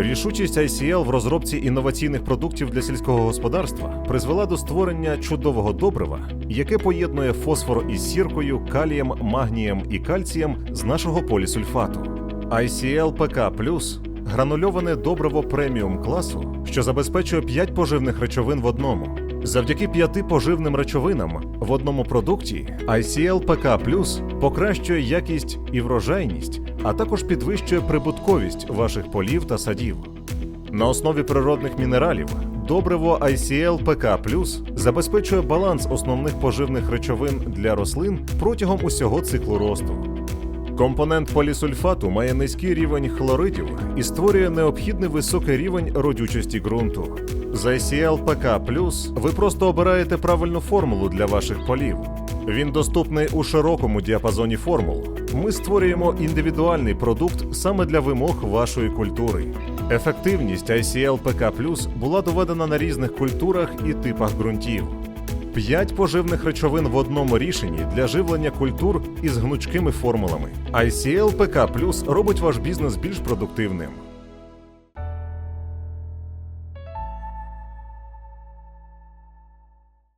Рішучість ICL в розробці інноваційних продуктів для сільського господарства призвела до створення чудового добрива, яке поєднує фосфор із сіркою, калієм, магнієм і кальцієм з нашого полісульфату. ICL PK гранульоване добриво преміум класу, що забезпечує 5 поживних речовин в одному. Завдяки п'яти поживним речовинам в одному продукті ICL PK покращує якість і врожайність, а також підвищує прибутковість ваших полів та садів. На основі природних мінералів добриво ICL PK забезпечує баланс основних поживних речовин для рослин протягом усього циклу росту. Компонент полісульфату має низький рівень хлоридів і створює необхідний високий рівень родючості ґрунту. З ICL PK ви просто обираєте правильну формулу для ваших полів. Він доступний у широкому діапазоні формул. Ми створюємо індивідуальний продукт саме для вимог вашої культури. Ефективність ICL PK була доведена на різних культурах і типах ґрунтів. П'ять поживних речовин в одному рішенні для живлення культур із гнучкими формулами. ICL PK робить ваш бізнес більш продуктивним.